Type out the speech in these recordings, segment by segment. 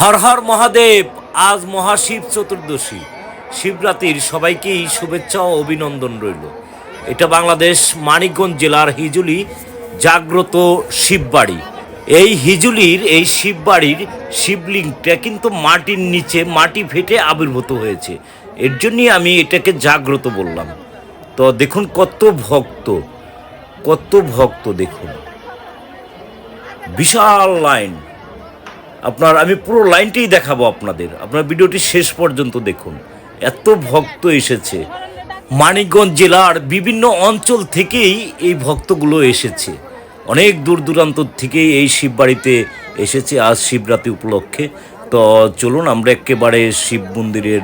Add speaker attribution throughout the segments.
Speaker 1: হর হর মহাদেব, আজ মহাশিব চতুর্দশী। শিবরাত্রির সবাইকেই শুভেচ্ছা ও অভিনন্দন রইল। এটা বাংলাদেশ মানিকগঞ্জ জেলার হিজুলি জাগ্রত শিববাড়ি। এই হিজুলির, এই শিববাড়ির শিবলিঙ্গটা কিন্তু মাটির নিচে, মাটি ফেটে আবির্ভূত হয়েছে। এর জন্যই আমি এটাকে জাগ্রত বললাম। তো দেখুন কত ভক্ত কত ভক্ত দেখুন। বিশাল লাইন। আপনার, আমি পুরো লাইনটাই দেখাবো আপনাদের। আপনার ভিডিওটি শেষ পর্যন্ত দেখুন। এত ভক্ত এসেছে। মানিকগঞ্জ জেলার বিভিন্ন অঞ্চল থেকেই এই ভক্তগুলো এসেছে। অনেক দূর দূরান্ত থেকেই এই শিববাড়িতে এসেছে আজ শিবরাত্রি উপলক্ষে। তো চলুন, আমরা একেবারে শিব মন্দিরের,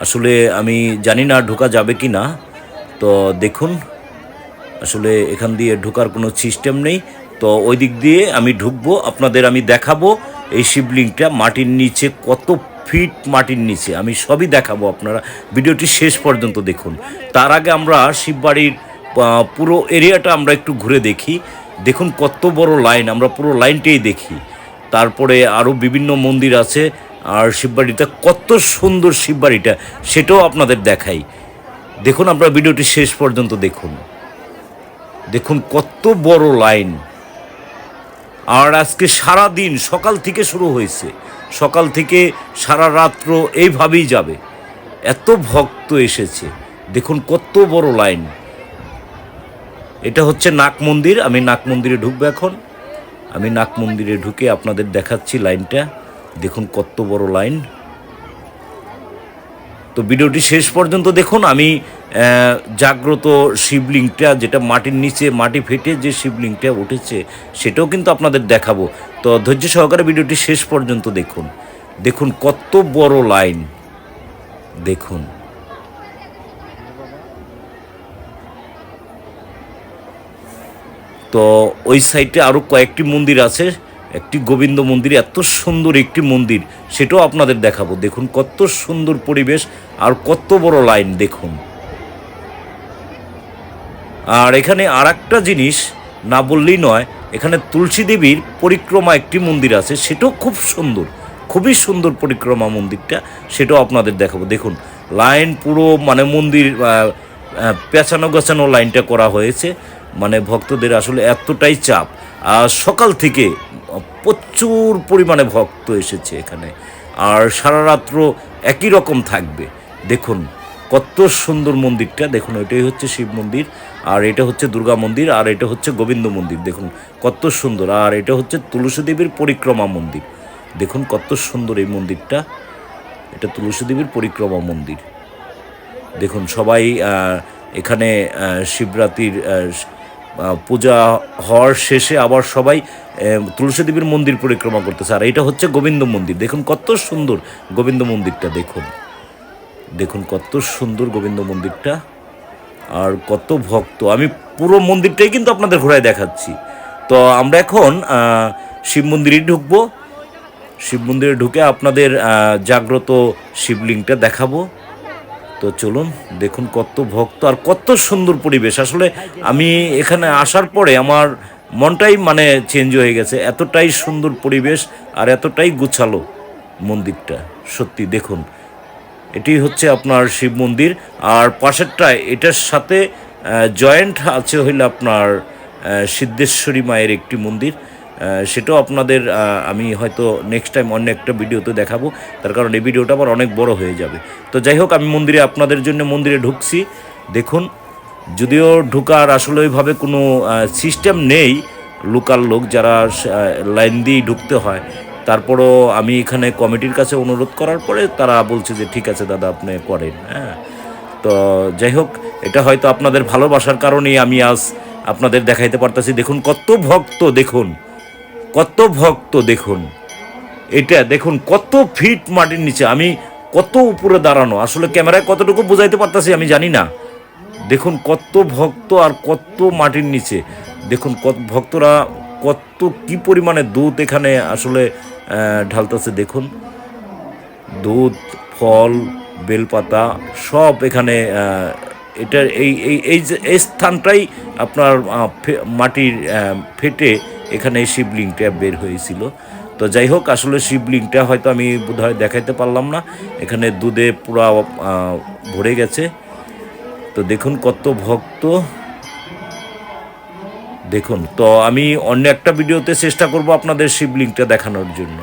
Speaker 1: আসলে আমি জানি না ঢোকা যাবে কি না। তো দেখুন, আসলে এখান দিয়ে ঢোকার কোনো সিস্টেম নেই। তো ওই দিক দিয়ে আমি ঢুকবো, আপনাদের আমি দেখাবো। এই শিবলিংটা মাটির নিচে, কত ফিট মাটির নিচে। আমি সবই দেখাবো আপনারা। ভিডিওটি শেষ পর্যন্ত দেখুন। তার আগে আমরা শিববাড়ির পুরো এরিয়াটা আমরা একটু ঘুরে দেখি। দেখুন কত বড় লাইন, আমরা পুরো লাইনটাই দেখি। তারপরে আরও বিভিন্ন মন্দির আছে, আর শিববাড়িটা কত সুন্দর শিববাড়িটা সেটাও আপনাদের দেখাই। দেখুন আপনারা ভিডিওটি শেষ পর্যন্ত দেখুন। দেখুন কত বড় লাইন। আর আজকে সারা দিন সকাল থেকে শুরু হয়েছে। সকাল থেকে সারা রাত্র এইভাবেই যাবে। এত ভক্ত এসেছে। দেখুন কত বড় লাইন। এটা হচ্ছে নাক মন্দির। আমি নাক মন্দিরে ঢুকবো এখন। আমি নাক মন্দিরে ঢুকে আপনাদের দেখাচ্ছি লাইনটা। দেখুন কত বড় লাইন। তো ভিডিওটি শেষ পর্যন্ত দেখুন। আমি জাগ্রত শিবলিংটা যেটা মাটির নিচে মাটি ফেটে যে শিবলিংটা উঠেছে, সেটাও কিন্তু আপনাদের দেখাবো। তো ধৈর্য সহকারে ভিডিওটি শেষ পর্যন্ত দেখুন। দেখুন কত বড় লাইন। দেখুন। তো ওই সাইডে আরও কয়েকটি মন্দির আছে। একটি গোবিন্দ মন্দির, এত সুন্দর একটি মন্দির, সেটাও আপনাদের দেখাবো। দেখুন কত সুন্দর পরিবেশ আর কত বড় লাইন, দেখুন। আর এখানে আর একটা জিনিস না বললেই নয়, এখানে তুলসী দেবীর পরিক্রমা একটি মন্দির আছে, সেটাও খুব সুন্দর, খুবই সুন্দর পরিক্রমা মন্দিরটা, সেটাও আপনাদের দেখাবো। দেখুন, লাইন পুরো মানে মন্দির পেঁচানো গোছানো লাইনটা করা হয়েছে মানে ভক্তদের আসলে এতটাই চাপ। আর সকাল থেকে প্রচুর পরিমাণে ভক্ত এসেছে এখানে, আর সারা রাত্র একই রকম থাকবে। দেখুন কত সুন্দর মন্দিরটা, দেখুন, এটাই হচ্ছে শিব মন্দির, আর এটা হচ্ছে দুর্গা মন্দির, আর এটা হচ্ছে গোবিন্দ মন্দির, দেখুন, কত সুন্দর, আর এটা হচ্ছে তুলসী দেবীর পরিক্রমা মন্দির, দেখুন, কত সুন্দর এই মন্দিরটা, এটা তুলসী দেবীর পরিক্রমা মন্দির, দেখুন, সবাই এখানে শিবরাত্রির পূজা হওয়ার শেষে আবার সবাই তুলসী দেবীর মন্দির পরিক্রমা করতেছে, আর এটা হচ্ছে গোবিন্দ মন্দির, দেখুন, কত সুন্দর গোবিন্দ মন্দিরটা, দেখুন। দেখুন কত সুন্দর গোবিন্দ মন্দিরটা আর কত ভক্ত। আমি পুরো মন্দিরটাই কিন্তু আপনাদের ঘোরায় দেখাচ্ছি। তো আমরা এখন শিব মন্দিরে ঢুকবো। শিব মন্দিরে ঢুকে আপনাদের জাগ্রত শিবলিংটা দেখাবো। তো চলুন, দেখুন কত ভক্ত আর কত সুন্দর পরিবেশ। আসলে আমি এখানে আসার পরে আমার মনটাই মানে চেঞ্জ হয়ে গেছে। এতটাই সুন্দর পরিবেশ আর এতটাই গুছালো মন্দিরটা। সত্যি, দেখুন। এটি হচ্ছে আপনার শিব মন্দির। আর পাশেরটায় এটার সাথে জয়েন্ট আছে হইলে আপনার সিদ্ধেশ্বরী মায়ের একটি মন্দির। সেটাও আপনাদের আমি হয়তো নেক্সট টাইম অন্য একটা ভিডিওতে দেখাবো। তার কারণ এই ভিডিওটা আবার অনেক বড় হয়ে যাবে। তো যাই হোক, আমি মন্দিরে আপনাদের জন্য মন্দিরে ঢুকছি। দেখুন, যদিও ঢুকার আসলে ওইভাবে কোনো সিস্টেম নেই। লোকাল লোক যারা লাইন দিয়েই ঢুকতে হয়। তারপরও আমি এখানে কমিটির কাছে অনুরোধ করার পরে তারা বলছে যে, ঠিক আছে দাদা, আপনি করেন। হ্যাঁ। তো যাই হোক, এটা হয়তো আপনাদের ভালোবাসার কারণেই আমি আজ আপনাদের দেখাইতে পারতাছি। দেখুন, কত ভক্ত, দেখুন, কত ভক্ত, দেখুন। এটা দেখুন, কত ফিট মাটির নিচে। আমি কত উপরে দাঁড়ানো, আসলে ক্যামেরায় কতটুকু বোঝাইতে পারতাছি আমি জানি না। দেখুন, কত ভক্ত আর কত মাটির নিচে। দেখুন, কত ভক্তরা কত কি পরিমাণে দুধ এখানে আসলে ঢালতেছে, দেখুন। দুধ, ফল, বেলপাতা, সব এখানে এটার এই এই এই এই স্থানটাই আপনার মাটির ফেটে এখানে শিবলিংটা বের হয়েছিল। তো যাই হোক, আসলে শিবলিংটা হয়তো আমি বোধহয় দেখাইতে পারলাম না। এখানে দুধে পুরা ভরে গেছে। তো দেখুন কত ভক্ত। দেখুন তো আমি অন্য একটা ভিডিওতে চেষ্টা করব আপনাদের শিবলিংটা দেখানোর জন্য।